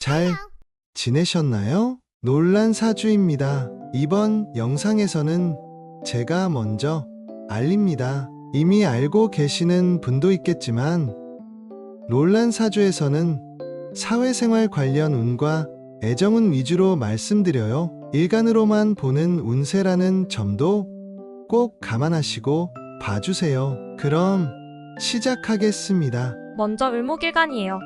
잘 지내셨나요? 논란 사주입니다. 이번 영상에서는 제가 먼저 알립니다. 이미 알고 계시는 분도 있겠지만 논란 사주에서는 사회생활 관련 운과 애정운 위주로 말씀드려요. 일간으로만 보는 운세라는 점도 꼭 감안하시고 봐주세요. 그럼 시작하겠습니다. 먼저 을목일간이에요.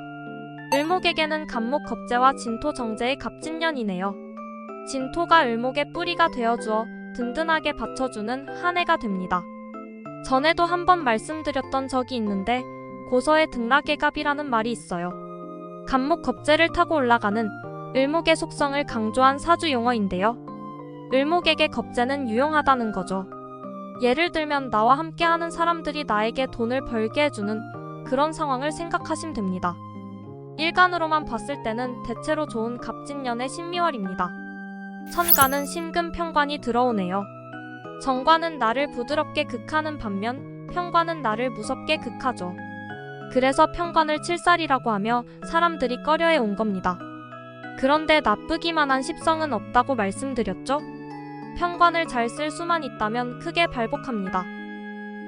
을목에게는 간목 겁재와 진토 정제의 갑진년이네요. 진토가 을목의 뿌리가 되어주어 든든하게 받쳐주는 한 해가 됩니다. 전에도 한번 말씀드렸던 적이 있는데 고서에 등락의 갑이라는 말이 있어요. 간목 겁재를 타고 올라가는 을목의 속성을 강조한 사주 용어인데요. 을목에게 겁재는 유용하다는 거죠. 예를 들면 나와 함께 하는 사람들이 나에게 돈을 벌게 해주는 그런 상황을 생각하시면 됩니다. 일간으로만 봤을 때는 대체로 좋은 갑진년의 신미월입니다. 천간은 신금 평관이 들어오네요. 정관은 나를 부드럽게 극하는 반면 평관은 나를 무섭게 극하죠. 그래서 평관을 칠살이라고 하며 사람들이 꺼려해 온 겁니다. 그런데 나쁘기만 한 십성은 없다고 말씀드렸죠? 평관을 잘 쓸 수만 있다면 크게 발복합니다.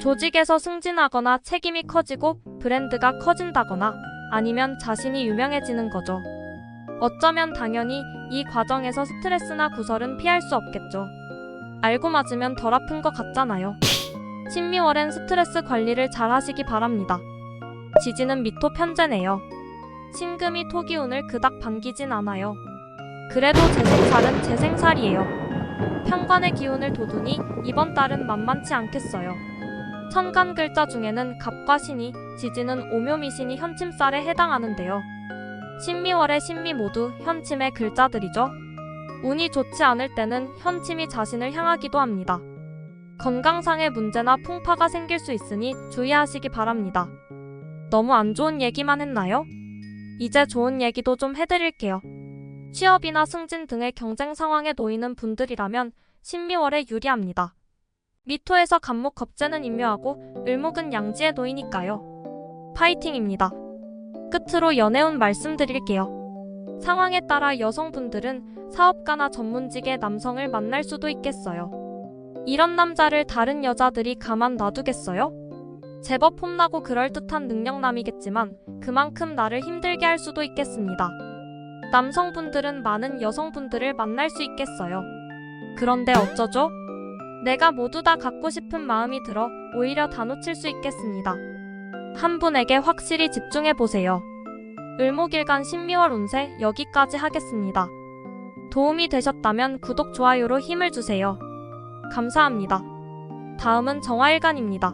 조직에서 승진하거나 책임이 커지고 브랜드가 커진다거나 아니면 자신이 유명해지는 거죠. 어쩌면 당연히 이 과정에서 스트레스나 구설은 피할 수 없겠죠. 알고 맞으면 덜 아픈 것 같잖아요. 신미월엔 스트레스 관리를 잘 하시기 바랍니다. 지지는 미토 편제네요. 신금이 토기운을 그닥 반기진 않아요. 그래도 재생살은 재생살이에요. 평관의 기운을 돋우니 이번 달은 만만치 않겠어요. 천간 글자 중에는 갑과 신이, 지지는 오묘미신이 현침살에 해당하는데요. 신미월의 신미 모두 현침의 글자들이죠. 운이 좋지 않을 때는 현침이 자신을 향하기도 합니다. 건강상의 문제나 풍파가 생길 수 있으니 주의하시기 바랍니다. 너무 안 좋은 얘기만 했나요? 이제 좋은 얘기도 좀 해드릴게요. 취업이나 승진 등의 경쟁 상황에 놓이는 분들이라면 신미월에 유리합니다. 미토에서 간목 겁재는 임묘하고 을목은 양지에 놓이니까요. 파이팅입니다. 끝으로 연애운 말씀드릴게요. 상황에 따라 여성분들은 사업가나 전문직의 남성을 만날 수도 있겠어요. 이런 남자를 다른 여자들이 가만 놔두겠어요? 제법 폼나고 그럴듯한 능력남이겠지만 그만큼 나를 힘들게 할 수도 있겠습니다. 남성분들은 많은 여성분들을 만날 수 있겠어요. 그런데 어쩌죠? 내가 모두 다 갖고 싶은 마음이 들어 오히려 다 놓칠 수 있겠습니다. 한 분에게 확실히 집중해 보세요. 을목일간 신미월 운세 여기까지 하겠습니다. 도움이 되셨다면 구독, 좋아요로 힘을 주세요. 감사합니다. 다음은 정화일간입니다.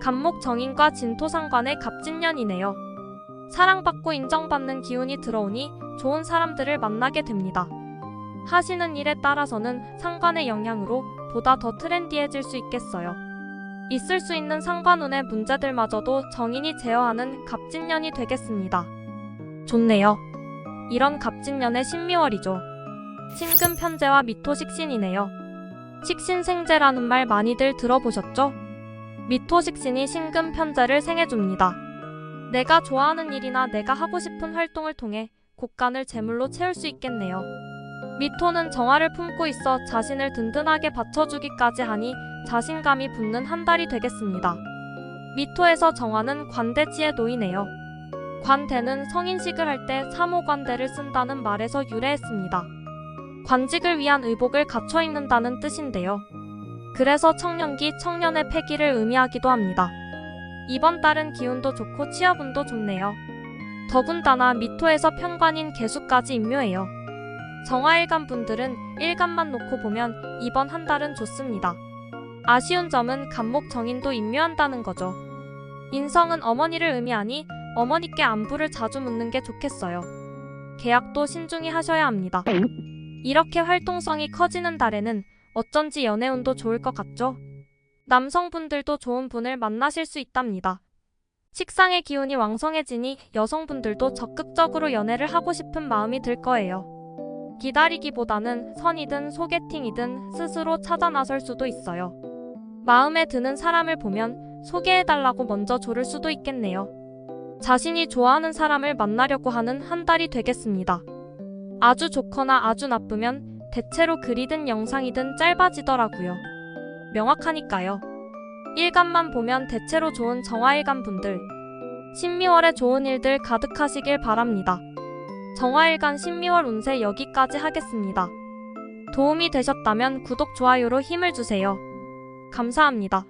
간목 정인과 진토상관의 갑진년이네요. 사랑받고 인정받는 기운이 들어오니 좋은 사람들을 만나게 됩니다. 하시는 일에 따라서는 상관의 영향으로 보다 더 트렌디해질 수 있겠어요. 있을 수 있는 상관운의 문제들마저도 정인이 제어하는 갑진년이 되겠습니다. 좋네요. 이런 갑진년의 신미월이죠. 신금 편제와 미토 식신이네요. 식신생제라는 말 많이들 들어보셨죠? 미토 식신이 신금 편제를 생해줍니다. 내가 좋아하는 일이나 내가 하고 싶은 활동을 통해 곳간을 재물로 채울 수 있겠네요. 미토는 정화를 품고 있어 자신을 든든하게 받쳐주기까지 하니 자신감이 붙는 한 달이 되겠습니다. 미토에서 정화는 관대지에 놓이네요. 관대는 성인식을 할 때 사모관대를 쓴다는 말에서 유래했습니다. 관직을 위한 의복을 갖춰 입는다는 뜻인데요. 그래서 청년기 청년의 패기를 의미하기도 합니다. 이번 달은 기운도 좋고 취업운도 좋네요. 더군다나 미토에서 편관인 개수까지 임묘해요. 정화일간 분들은 일간만 놓고 보면 이번 한 달은 좋습니다. 아쉬운 점은 간목 정인도 임묘한다는 거죠. 인성은 어머니를 의미하니 어머니께 안부를 자주 묻는 게 좋겠어요. 계약도 신중히 하셔야 합니다. 이렇게 활동성이 커지는 달에는 어쩐지 연애운도 좋을 것 같죠? 남성분들도 좋은 분을 만나실 수 있답니다. 식상의 기운이 왕성해지니 여성분들도 적극적으로 연애를 하고 싶은 마음이 들 거예요. 기다리기보다는 선이든 소개팅이든 스스로 찾아 나설 수도 있어요. 마음에 드는 사람을 보면 소개해달라고 먼저 조를 수도 있겠네요. 자신이 좋아하는 사람을 만나려고 하는 한 달이 되겠습니다. 아주 좋거나 아주 나쁘면 대체로 글이든 영상이든 짧아지더라고요. 명확하니까요. 일간만 보면 대체로 좋은 정화일간 분들. 신미월에 좋은 일들 가득하시길 바랍니다. 정화일간 신미월 운세 여기까지 하겠습니다. 도움이 되셨다면 구독, 좋아요로 힘을 주세요. 감사합니다.